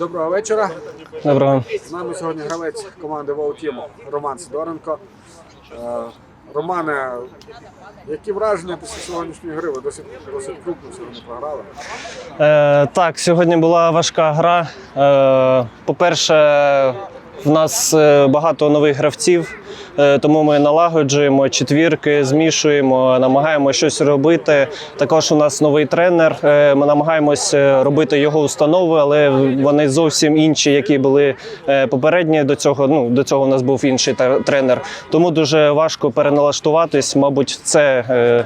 Доброго вечора. Доброго. З нами сьогодні гравець команди Волтімо Роман Сидоренко. Е, Романе, які враження після сьогоднішньої гри? Ви досить, досить крупно сьогодні програли. Е, так, сьогодні була важка гра. Е, по-перше, в нас е, багато нових гравців, тому ми налагоджуємо четвірки, змішуємо, намагаємося щось робити. Також у нас новий тренер. е, Ми намагаємось е, робити його установи, але вони зовсім інші, які були е, попередні. До цього ну до цього у нас був інший тренер. Тому дуже важко переналаштуватись. Мабуть, це. е,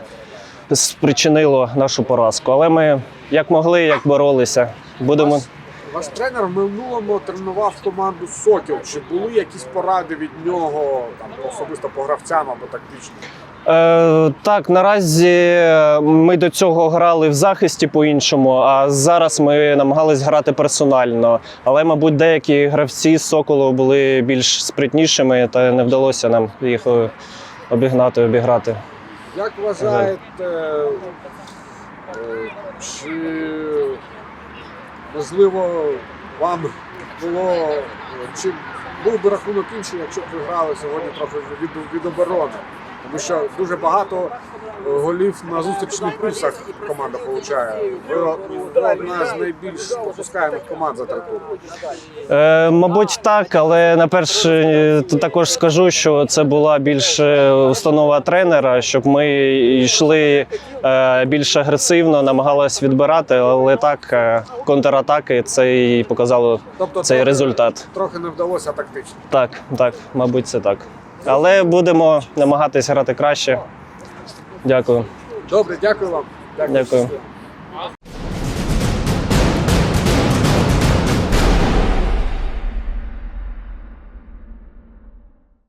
спричинило нашу поразку. Але ми як могли, як боролися. Будемо. Ваш тренер в минулому тренував команду Сокіл. Чи були якісь поради від нього там, особисто по гравцям або тактично? Е, так, наразі ми до цього грали в захисті по-іншому, а зараз ми намагались грати персонально. Але, мабуть, деякі гравці з Соколу були більш спритнішими, та не вдалося нам їх е, обігнати, обіграти. Як вважаєте, е, чи можливо вам було, чи був би рахунок інший, якщо б ви грали сьогодні трохи від, від оборони? Тому що дуже багато е, голів на зустрічних курсах команда получає. Ви, одна з найбільш пропускаємих команд за три. Е, мабуть, так, але на перше також скажу, що це була більш е, установа тренера, щоб ми йшли е, більш агресивно, намагалися відбирати, але так е, контратаки це і показало Тобто цей трохи- результат. Трохи не вдалося тактично. Так, так, мабуть, це так. Але будемо намагатися грати краще. Дякую. Добре, дякую вам. Дякую. щасливо.